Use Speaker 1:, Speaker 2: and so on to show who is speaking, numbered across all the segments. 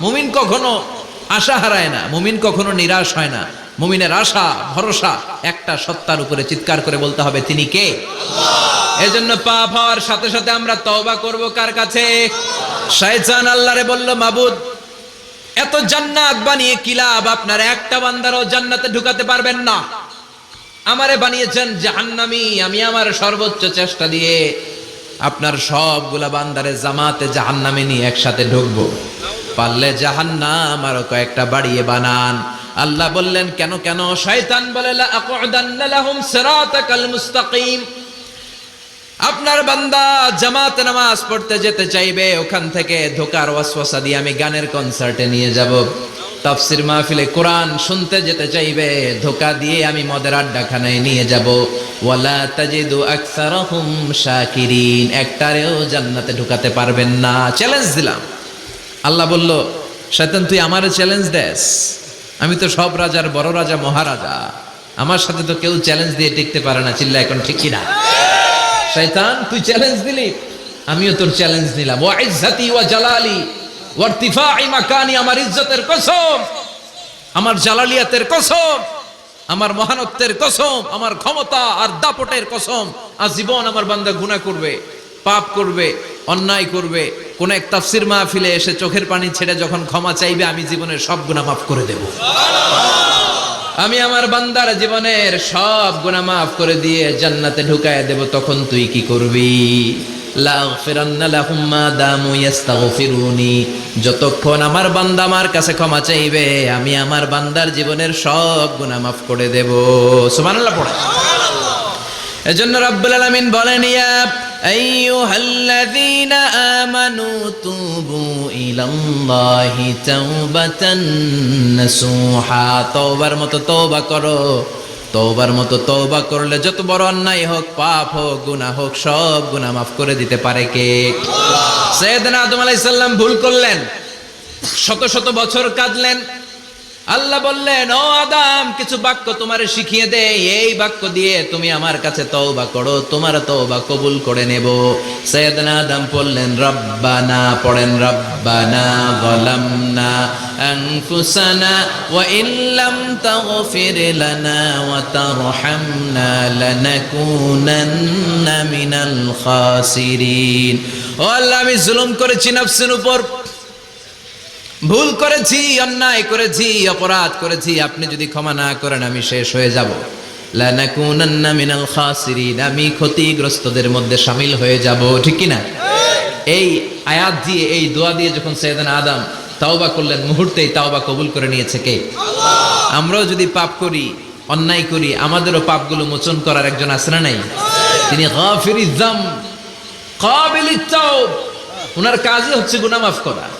Speaker 1: মুমিন কখনো আশা হারায় না মুমিন কখনো নিরাশ হয় না। মুমিনের আশা ভরসা একটা সত্তার উপরে চিৎকার করে বলতে হবে তিনি কে? এজন্য পাপ হওয়ার সাথে সাথে আমরা তওবা করব কার কাছে? শয়তান আল্লাহরে বলল মাবুদ এত জান্নাত বানিয়ে কি লাভ? আপনার একটা বান্দারও জান্নাতে ঢুকাতে পারবেন না। আমারে বানিয়েছেন জাহান্নামি আমি আমার সর্বোচ্চ চেষ্টা দিয়ে আপনার সবগুলা বান্দারে জামাতে জাহান্নামে নিয়ে একসাথে ঢুকবো। পারলে জাহান্নাম আরও কয়েকটা বাড়িয়ে বানান। আল্লাহ বললেন, কেন কেন? শয়তান বলে মুস্তাকিম। আপনার বান্দা জামাত নামাজ পড়তে যেতে চাইবে, ওখান থেকে ধোকার ওয়াসওয়াসা দিয়ে আমি গানের কনসার্টে নিয়ে যাব। তাফসির মাহফিলে কোরআন শুনতে যেতে চাইবে, ধোকা দিয়ে আমি মদের আড্ডাখানায় নিয়ে যাব। ওয়ালা তাজিদু আকসারহুম শাকিরিন, একটারেও জান্নাতে ঢুকাতে পারবেন না। চ্যালেঞ্জ দিলাম। আল্লাহ বলল, শয়তান, তুই আমারে চ্যালেঞ্জ দেস। আমি তো সব রাজার বড় রাজা, মহারাজা। আমার সাথে তো কেউ চ্যালেঞ্জ দিয়ে টিকতে পারে না। চিল্লা এখন ঠিক কিনা? শয়তান, তুই চ্যালেঞ্জ দিলি? আমিও তোর চ্যালেঞ্জ নিলাম। ওয়া ইজ্জতি ওয়া জালালি। আমার ইজ্জতের কসম, আমার জালালিয়াতের কসম, আমার মহানত্বের কসম, আমার ক্ষমতা আর দাপটের কসম। আজীবন আমার বান্দা গুনাহ করবে, পাপ করবে, অন্যায় করবে। কোন এক তাফসির মাহফিলে এসে চোখের পানি ছেড়ে যখন ক্ষমা চাইবে, আমি জীবনের সব গুনাহ মাফ করে দেব। আমি আমার বান্দার জীবনের সব গুনাহ মাফ করে দিয়ে জান্নাতে ঢুকায় দেব, তখন তুই কি করবি? যতক্ষণ আমার বান্দা আমার কাছে ক্ষমা চাইবে আমি আমার বান্দার জীবনের সব গুনাহ মাফ করে দেব। সুবহানাল্লাহ পড়ে। এজন্য রাব্বুল আলামিন বলেন ইয়া আইয়ুহাল্লাযীনা আমানু তুবু ইলাল্লাহি তাওবাতান নাসুহা তওবার মতো তওবা করো। তওবার মতো তওবা করলে যত বড় অন্যায় হোক পাপ হোক গুনাহ হোক সব গুনাহ মাফ করে দিতে পারে কে? সৈয়দনা আদম আলাইহিস সালাম ভুল করলেন। শত শত বছর কাঁদলেন। আল্লাহ বললেন, ও আদাম, কিছু বাক্য তোমারে শিখিয়ে দে। এই বাক্য দিয়ে তুমি আমার কাছে তওবা করো, তোমার তওবা কবুল করে নেব। সৈয়দনা আদম বললেন, রব্বানা, পড়েন, রব্বানা গলামনা আনফুসানা ওয়া ইল্লাম তাগফির লানা ওয়া তারহামনা লানাকুনান্না মিনাল খাসিরিন। ও আল্লাহ, আমি জুলুম করেছি নফসের উপর। ভুল করেছি অন্যায় করেছি অপরাধ করেছি আপনি যদি ক্ষমা না করেন আমি শেষ হয়ে যাব। মিনাল খাসিরিন আমি ক্ষতিগ্রস্তদের মধ্যে সামিল হয়ে যাব ঠিক কি না এই আয়াত দিয়ে এই দোয়া দিয়ে যখন সৈয়দানা আদম তাওবা করলেন মুহূর্তেই তাওবা কবুল করে নিয়েছে কে? আমরাও যদি পাপ করি অন্যায় করি আমাদেরও পাপগুলো মোচন করার একজন না নাই? তিনি গাফিরিজ যাম কাবিলিত তাওব। ওনার কাজই হচ্ছে গুনাহ মাফ করা।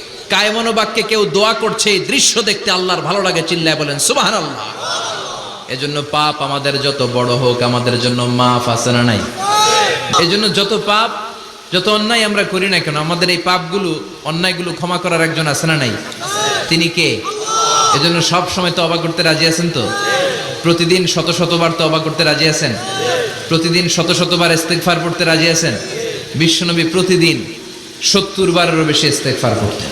Speaker 1: কায়মন বাক্যে কেউ দোয়া করছে, এই দৃশ্য দেখতে আল্লাহর ভালো লাগে, চিল্লায় বলেন সুবাহান আল্লাহ এজন্য পাপ আমাদের যত বড় হোক, আমাদের জন্য মাফ আছে না নাই? এজন্য যত পাপ, যত অন্যায় আমরা করি না কেন, আমাদের এই পাপগুলো, অন্যায়গুলো ক্ষমা করার একজন আছে না নাই? তিনি কে? এজন্য সব সময় তো অবাক করতে রাজি আছেন তো? প্রতিদিন শত শতবার তো অবাক করতে রাজি আছেন? প্রতিদিন শত শতবার ইস্তেগফার করতে রাজি আছেন? বিশ্বনবী প্রতিদিন সত্তর বারেরও বেশি ইস্তেগফার পড়তেন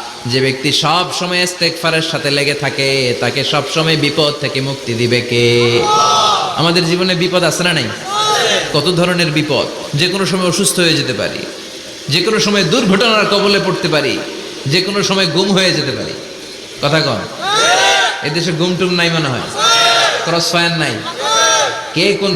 Speaker 1: যে ব্যক্তি সব সময় ইস্তেগফারের সাথে লেগে থাকে, তাকে সব সময় বিপদ থেকে মুক্তি দিবে কে? আমাদের জীবনে বিপদ আছে না নাই? কত ধরনের বিপদ? যে কোনো সময় অসুস্থ হয়ে যেতে পারি, যে কোনো সময় দুর্ঘটনার কবলে পড়তে পারি, যে কোনো সময় গুম হয়ে যেতে পারি। কথা কন। এদেশে গুমটুম নাই মনে হয়? ক্রস ফায়ার নাই? কে কোন